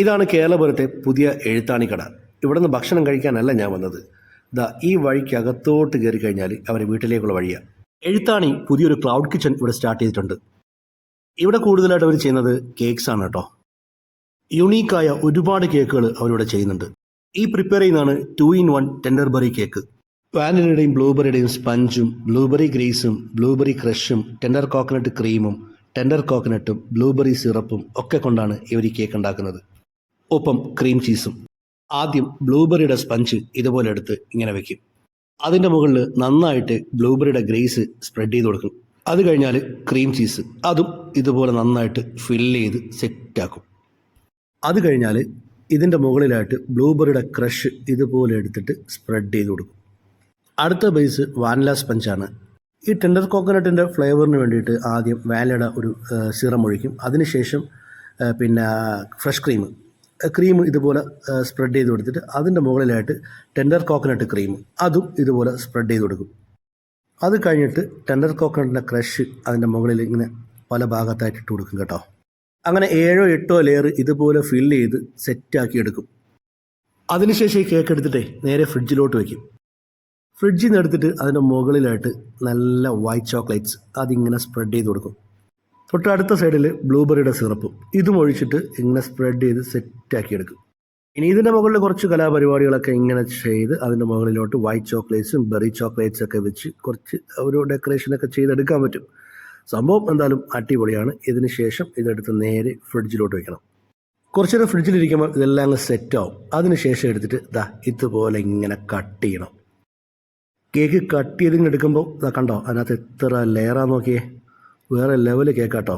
ഇതാണ് കേരളപുരത്തെ പുതിയ എഴുത്താണിക്കട. ഇവിടെ നിന്ന് ഭക്ഷണം കഴിക്കാനല്ല ഞാൻ വന്നത്. ദാ ഈ വഴിക്ക് അകത്തോട്ട് കയറി കഴിഞ്ഞാൽ അവരെ വീട്ടിലേക്കുള്ള വഴിയാണ് എഴുത്താണി പുതിയൊരു ക്ലൗഡ് കിച്ചൺ ഇവിടെ സ്റ്റാർട്ട് ചെയ്തിട്ടുണ്ട്. ഇവിടെ കൂടുതലായിട്ട് അവർ ചെയ്യുന്നത് കേക്ക്സ് ആണ് കേട്ടോ. യുണീക്കായ ഒരുപാട് കേക്കുകൾ അവരിവിടെ ചെയ്യുന്നുണ്ട്. ഈ പ്രിപ്പയർ ചെയ്യുന്നതാണ് two in one tender berry cake. വാനിലയുടെയും ബ്ലൂബെറിയുടെയും സ്പഞ്ചും ബ്ലൂബെറി ഗ്രീസും ബ്ലൂബെറി ക്രഷും ടെൻഡർ കോക്കനട്ട് ക്രീമും ടെൻഡർ കോക്കനട്ടും ബ്ലൂബെറി സിറപ്പും ഒക്കെ കൊണ്ടാണ് ഇവർ ഈ കേക്ക് ഉണ്ടാക്കുന്നത്. ഒപ്പം ക്രീം ചീസും ആദ്യം ബ്ലൂബെറിയുടെ സ്പഞ്ച് ഇതുപോലെ എടുത്ത് ഇങ്ങനെ വെക്കും. അതിന്റെ മുകളിൽ നന്നായിട്ട് ബ്ലൂബെറിയുടെ ഗ്രേസ് സ്പ്രെഡ് ചെയ്ത് കൊടുക്കും. അത് കഴിഞ്ഞാൽ ക്രീം ചീസ് അതും ഇതുപോലെ നന്നായിട്ട് ഫില്ല് ചെയ്ത് സെറ്റാക്കും അത് കഴിഞ്ഞാൽ ഇതിന്റെ മുകളിലായിട്ട് ബ്ലൂബെറിയുടെ ക്രഷ് ഇതുപോലെ എടുത്തിട്ട് സ്പ്രെഡ് ചെയ്ത് കൊടുക്കും. അടുത്ത ബേസ് വാനില സ്പഞ്ചാണ് ഈ ടെൻഡർ കോക്കനട്ടിന്റെ ഫ്ലേവറിന് വേണ്ടിയിട്ട് ആദ്യം വാനിലയുടെ ഒരു സിറം ഒഴിക്കും. അതിനുശേഷം പിന്നെ ഫ്രഷ് ക്രീം ക്രീം ഇതുപോലെ സ്പ്രെഡ് ചെയ്ത് കൊടുത്തിട്ട് അതിന്റെ മുകളിലായിട്ട് ടെൻഡർ കോക്കനട്ട് ക്രീം അതും ഇതുപോലെ സ്പ്രെഡ് ചെയ്ത് കൊടുക്കും. അത് കഴിഞ്ഞിട്ട് ടെൻഡർ കോക്കനട്ടിന്റെ ക്രഷ് അതിന്റെ മുകളിൽ ഇങ്ങനെ പല ഭാഗത്തായിട്ട് ഇട്ട് കൊടുക്കും കേട്ടോ. അങ്ങനെ ഏഴോ എട്ടോ ലെയർ ഇതുപോലെ ഫിൽ ചെയ്ത് സെറ്റാക്കി എടുക്കും. അതിനുശേഷം ഈ കേക്ക് എടുത്തിട്ടേ നേരെ ഫ്രിഡ്ജിലോട്ട് വയ്ക്കും ഫ്രിഡ്ജിൽ നിന്ന് എടുത്തിട്ട് അതിന്റെ മുകളിലായിട്ട് നല്ല വൈറ്റ് ചോക്ലേറ്റ്സ് അതിങ്ങനെ സ്പ്രെഡ് ചെയ്ത് കൊടുക്കും. തൊട്ട് അടുത്ത സൈഡിൽ ബ്ലൂബെറിയുടെ സിറപ്പും. ഇതും ഒഴിച്ചിട്ട് ഇങ്ങനെ സ്പ്രെഡ് ചെയ്ത് സെറ്റാക്കി എടുക്കും. ഇനി ഇതിന്റെ മുകളിൽ കുറച്ച് കലാപരിപാടികളൊക്കെ ഇങ്ങനെ ചെയ്ത് അതിന്റെ മുകളിലോട്ട് വൈറ്റ് ചോക്ലേറ്റ്സും ബെറി ചോക്ലേറ്റ്സ് ഒക്കെ വെച്ച് കുറച്ച് ഒരു ഡെക്കറേഷനൊക്കെ ചെയ്തെടുക്കാൻ പറ്റും. സംഭവം എന്തായാലും അടിപൊളിയാണ്. ഇതിന് ശേഷം ഇതെടുത്ത് നേരെ ഫ്രിഡ്ജിലോട്ട് വെക്കണം. കുറച്ച് നേരം ഫ്രിഡ്ജിലിരിക്കുമ്പോൾ ഇതെല്ലാം അങ്ങ് സെറ്റാവും അതിന് ശേഷം എടുത്തിട്ട് ദാ ഇതുപോലെ ഇങ്ങനെ കട്ട് ചെയ്യണം. കേക്ക് കട്ട് ചെയ്തിങ്ങനെ എടുക്കുമ്പോൾ ഇതാ കണ്ടോ അതിനകത്ത് എത്ര ലെയറാന്ന് നോക്കിയേ? വേറെ ലെവൽ കേക്കാട്ടോ.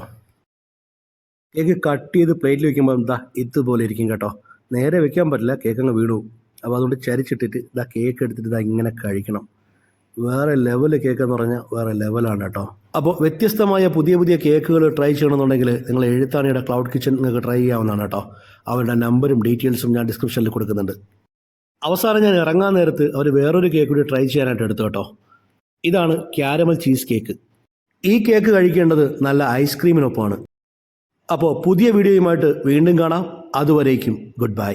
കേക്ക് കട്ട് ചെയ്ത് പ്ലേറ്റിൽ വെക്കുമ്പോൾ എന്താ ഇതുപോലെ ഇരിക്കും കേട്ടോ. നേരെ വെക്കാൻ പറ്റില്ല കേക്ക് അങ്ങ് വീണു. അപ്പോൾ അതുകൊണ്ട് ചരിച്ചിട്ടിട്ട് ഇതാ കേക്ക് എടുത്തിട്ട് ഇതാ ഇങ്ങനെ കഴിക്കണം. വേറെ ലെവൽ കേക്ക് എന്ന് പറഞ്ഞാൽ വേറെ ലെവലാണ് കേട്ടോ. അപ്പോൾ വ്യത്യസ്തമായ പുതിയ പുതിയ കേക്കുകൾ ട്രൈ ചെയ്യണമെന്നുണ്ടെങ്കിൽ നിങ്ങൾ എഴുത്താണിയുടെ ക്ലൗഡ് കിച്ചൺ നിങ്ങൾക്ക് ട്രൈ ചെയ്യാവുന്നതാണ് കേട്ടോ. അവരുടെ നമ്പറും ഡീറ്റെയിൽസും ഞാൻ ഡിസ്ക്രിപ്ഷനിൽ കൊടുക്കുന്നുണ്ട്. അവസാനം ഞാൻ ഇറങ്ങാൻ നേരത്ത് അവർ വേറൊരു കേക്ക് കൂടി ട്രൈ ചെയ്യാനായിട്ട് എടുത്തു കേട്ടോ. ഇതാണ് ക്യാരമൽ ചീസ് കേക്ക് ഈ കേക്ക് കഴിക്കേണ്ടത് നല്ല ഐസ്ക്രീമിനൊപ്പമാണ്. അപ്പോൾ പുതിയ വീഡിയോയുമായിട്ട് വീണ്ടും കാണാം. അതുവരേക്കും ഗുഡ് ബൈ.